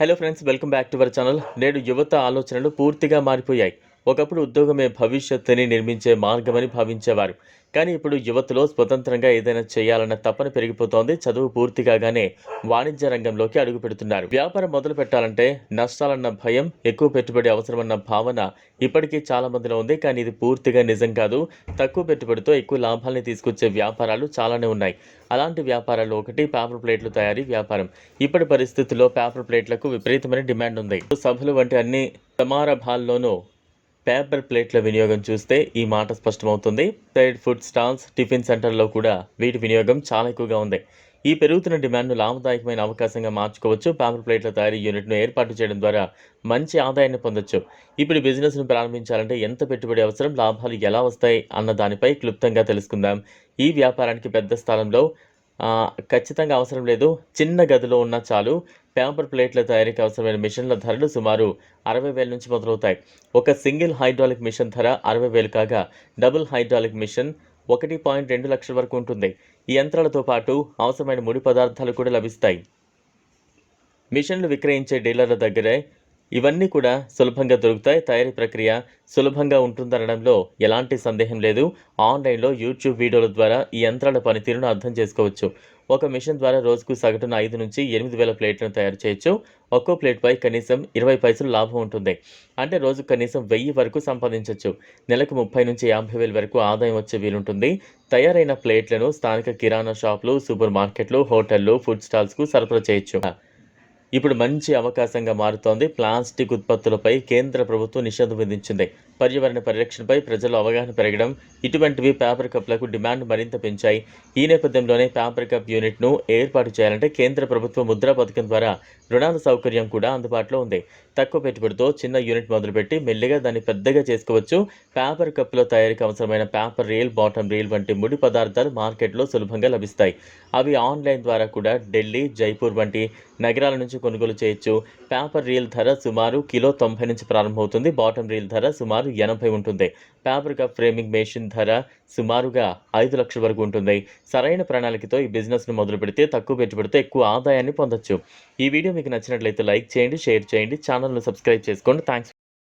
Hello friends welcome back to our channel నేడు యువత ఆలోచనలు పూర్తిగా మారిపోయాయి. ఒకప్పుడు ఉద్యోగమే భవిష్యత్తుని నిర్మించే మార్గమని భావించేవారు. కానీ ఇప్పుడు యువతలో స్వతంత్రంగా ఏదైనా చేయాలన్న తపన పెరిగిపోతోంది. చదువు పూర్తి కాగానే వాణిజ్య రంగంలోకి అడుగు పెడుతున్నారు. వ్యాపారం మొదలు పెట్టాలంటే నష్టాలన్న భయం ఎక్కువ పెట్టుబడి అవసరమన్న భావన ఇప్పటికీ చాలా మందిలో ఉంది. కానీ ఇది పూర్తిగా నిజం కాదు. తక్కువ పెట్టుబడితో ఎక్కువ లాభాల్ని తీసుకొచ్చే వ్యాపారాలు చాలానే ఉన్నాయి. అలాంటి వ్యాపారాల్లో ఒకటి పేపర్ ప్లేట్లు తయారీ వ్యాపారం. ఇప్పటి పరిస్థితుల్లో పేపర్ ప్లేట్లకు విపరీతమైన డిమాండ్ ఉంది. సభలు వంటి అన్ని సమారంభాల్లోనూ పేపర్ ప్లేట్ల వినియోగం చూస్తే ఈ మాట స్పష్టమవుతుంది. సైడ్ ఫుడ్ స్టాల్స్ టిఫిన్ సెంటర్లో కూడా వీటి వినియోగం చాలా ఎక్కువగా ఉంది. ఈ పెరుగుతున్న డిమాండ్ను లాభదాయకమైన అవకాశంగా మార్చుకోవచ్చు. పేపర్ ప్లేట్ల తయారీ యూనిట్ను ఏర్పాటు చేయడం ద్వారా మంచి ఆదాయాన్ని పొందొచ్చు. ఇప్పుడు బిజినెస్ను ప్రారంభించాలంటే ఎంత పెట్టుబడి అవసరం? లాభాలు ఎలా వస్తాయి? అన్న దానిపై క్లుప్తంగా తెలుసుకుందాం. ఈ వ్యాపారానికి పెద్ద స్థలంలో ఖచ్చితంగా అవసరం లేదు. చిన్న గదిలో ఉన్న చాలు. పేపర్ ప్లేట్ల తయారీకి అవసరమైన మిషన్ల ధరలు సుమారు అరవై వేల నుంచి మొదలవుతాయి. ఒక సింగిల్ హైడ్రాలిక్ మిషన్ ధర అరవై వేలు కాగా డబుల్ హైడ్రాలిక్ మిషన్ ఒకటి పాయింట్ రెండు లక్షల వరకు ఉంటుంది. ఈ యంత్రాలతో పాటు అవసరమైన ముడి పదార్థాలు కూడా లభిస్తాయి. మిషన్లు విక్రయించే డీలర్ల దగ్గరే ఇవన్నీ కూడా సులభంగా దొరుకుతాయి. తయారీ ప్రక్రియ సులభంగా ఉంటుందనడంలో ఎలాంటి సందేహం లేదు. ఆన్లైన్లో యూట్యూబ్ వీడియోల ద్వారా ఈ యంత్రాల పనితీరును అర్థం చేసుకోవచ్చు. ఒక మిషన్ ద్వారా రోజుకు సగటున ఐదు నుంచి ఎనిమిది వేల ప్లేట్లను తయారు చేయొచ్చు. ఒక్కో ప్లేట్పై కనీసం ఇరవై పైసలు లాభం ఉంటుంది. అంటే రోజు కనీసం వెయ్యి వరకు సంపాదించవచ్చు నెలకు ముప్పై నుంచి యాభై వేల వరకు ఆదాయం వచ్చే వీలుంటుంది. తయారైన ప్లేట్లను స్థానిక కిరాణా షాపులు సూపర్ మార్కెట్లు హోటళ్ళు ఫుడ్ స్టాల్స్కు సరఫరా చేయొచ్చు. ఇప్పుడు మంచి అవకాశంగా మారుతోంది. ప్లాస్టిక్ ఉత్పత్తులపై కేంద్ర ప్రభుత్వం నిషేధం విధించింది. పర్యావరణ పరిరక్షణపై ప్రజల్లో అవగాహన పెరగడం ఇటువంటివి పేపర్ కప్లకు డిమాండ్ మరింత పెంచాయి. ఈ నేపథ్యంలోనే పేపర్ కప్ యూనిట్ను ఏర్పాటు చేయాలంటే కేంద్ర ప్రభుత్వ ముద్రా పథకం ద్వారా రుణాల సౌకర్యం కూడా అందుబాటులో ఉంది. తక్కువ పెట్టుబడితో చిన్న యూనిట్ మొదలుపెట్టి మెల్లిగా దాన్ని పెద్దగా చేసుకోవచ్చు. పేపర్ కప్లో తయారీకి అవసరమైన పేపర్ రీల్ బాటమ్ రీల్ వంటి ముడి పదార్థాలు మార్కెట్లో సులభంగా లభిస్తాయి. అవి ఆన్లైన్ ద్వారా కూడా ఢిల్లీ జైపూర్ వంటి నగరాల నుంచి కొనుగోలు చేయొచ్చు. పేపర్ రీల్ ధర సుమారు కిలో తొంభై నుంచి ప్రారంభమవుతుంది. బాటమ్ రీల్ ధర సుమారు ఎనభై ఉంటుంది. పేపర్ కప్ ఫ్రేమింగ్ మెషిన్ ధర సుమారుగా ఐదు లక్షల వరకు ఉంటుంది. సరైన ప్రణాళికతో ఈ బిజినెస్ను మొదలు పెడితే తక్కువ పెట్టుబడితో ఎక్కువ ఆదాయాన్ని పొందొచ్చు. ఈ వీడియో మీకు నచ్చినట్లయితే లైక్ చేయండి షేర్ చేయండి ఛానల్ను సబ్స్క్రైబ్ చేసుకోండి. థ్యాంక్స్